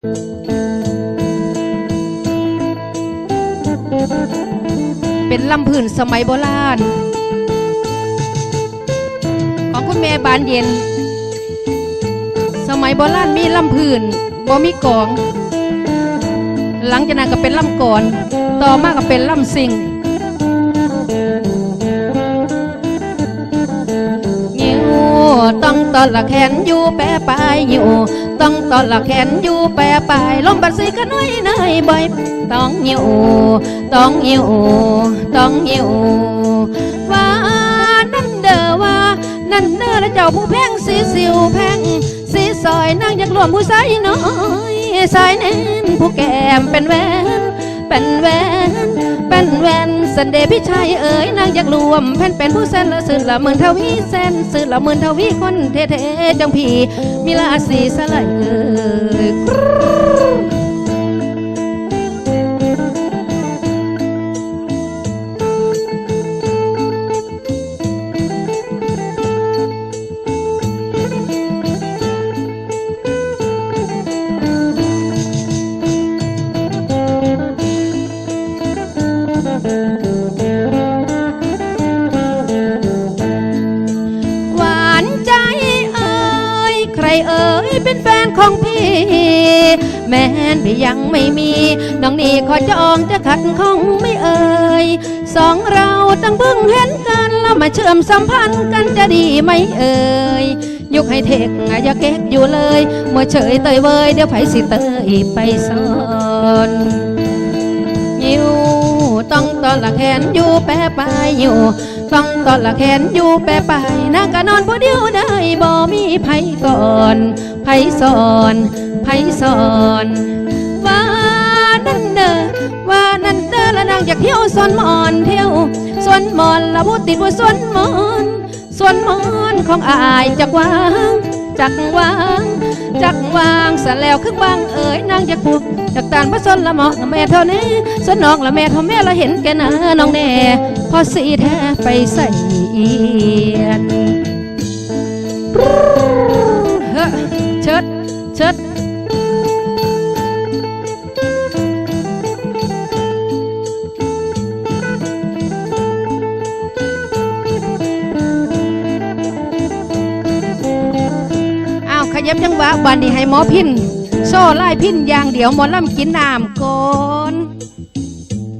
เป็นลำพื้นสมัยโบราณ ของคุณแม่บานเย็น สมัยโบราณมีลำพื้นบ่มีกลอง หลังจากนั้นก็เป็นลำก่อน ต่อมาก็เป็นลำซิง ตอนละแขนอยู่แปรปลายอยู่ ต้องตอนละแขนอยู่แปรปลายลมบัดสีก็น้อยน้อยบ่อยต้องอยู่ต้องอยู่ต้องอยู่ว่านั่นเด้อว่านั่นเด้อและเจ้าผู้แพงสีสิวแพงสีซอยนางอยากรวมผู้สายน้อยสายเน้นผู้แก้มเป็นแวนเป็นแวน นแวนสันเดพี่ชายเอ๋ยนางอยากรวมแผ่นเป็นผู้เส้นละสื่อละหมื่นทวีเส้นสื่อละหมื่นทวีคนเท่ๆจังพี่มีลาสีสลายเอ๋ย หวานใจเอ่ยใครเอ่ยเป็นแฟนของพี่ แม้นพี่ยังไม่มี น้องนี่ขอจองจะขัดคงไม่เอ่ยสองเราตั้งเพิ่งเห็นกัน แล้วมาเชื่อมสัมพันธ์กันจะดีไหมเอ่ยยกให้เทกอย่าเก๊กอยู่เลยมัวเฉยเตยเวยเดี๋ยวไผสิเตยไปสอนยู่ต้อง อนละแขนอยู่แปรปลายอยู่ต้องตอนละแขนอยู่แปรปลายนางก็นอนผู้เดียวได้บ่มีไผก่อนไผสอนไผสอนว่านั่นเด้อว่านั่นเด้อละนางอยากเที่ยวสวนมอนเที่ยวสวนมอนละผู้ติดว่าสวนมอนสวนมอนของอายจักวาง จักวาง จักวางสะแล้วคึกวางเอ๋ยนางจะกผูกจากตานพระสนละเหมาะแม่เท่านี้สนองละแม่เท่าแม่ละเห็นแกนาน้องแน่พอสีแท้ไปใส่เอียนเชิดเชิด ยับยังหวะบันนี้ให้หมอพิน โซ่ไล่พินอย่างเดียวหมอลำกินน้ำก่อน